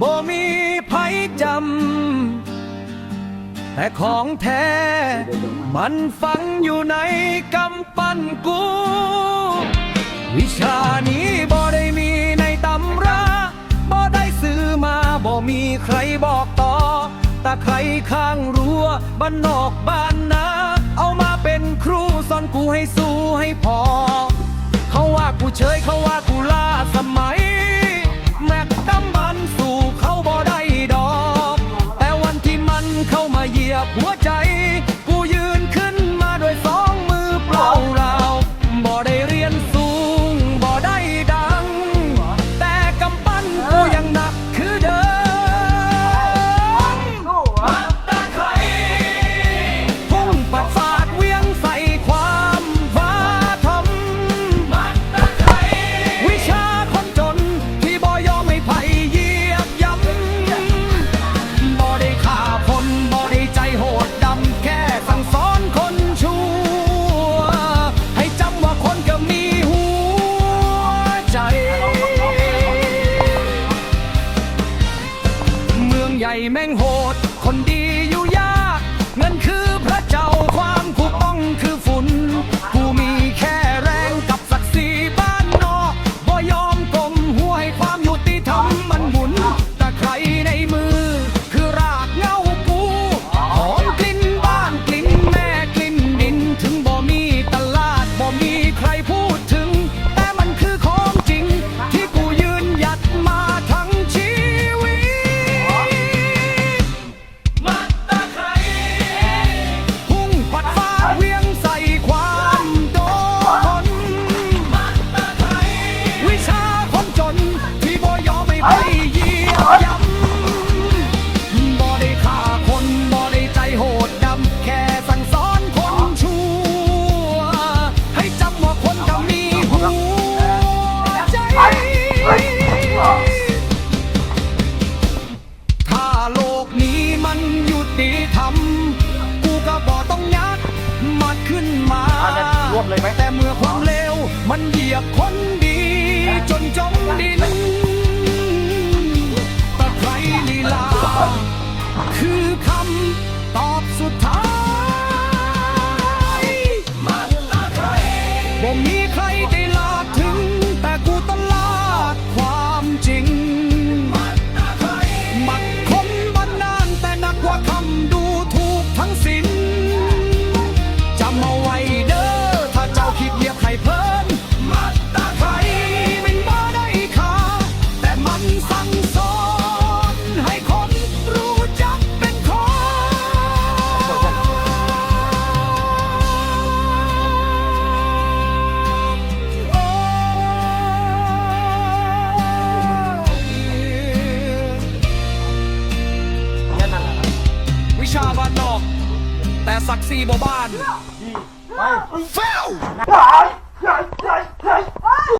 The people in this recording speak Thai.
บ่มีไผจำ แต่ของแท้ มันฝังอยู่ในกำปั้นกู วิชานี้บ่ได้มีในตำราบ่ได้ซื้อมาบ่มีใครบอกต่อ แต่ใครข้างรั้วบ้านนอกบ้านนาเอามาเป็นครูสอนกูให้สู้ให้พอ เขาว่ากูเฉยเขาว่ากูล้าสมัย ก็บ่ต้องยัดมัดขึ้นมา อ่วบเลยไหม แต่เมื่อความเลวมันเหยียบคนดี จนจมดินตะไคร้ลีลา คือคำ แต่ศักดิ์ศรีบ่บ้าน ไป เฟล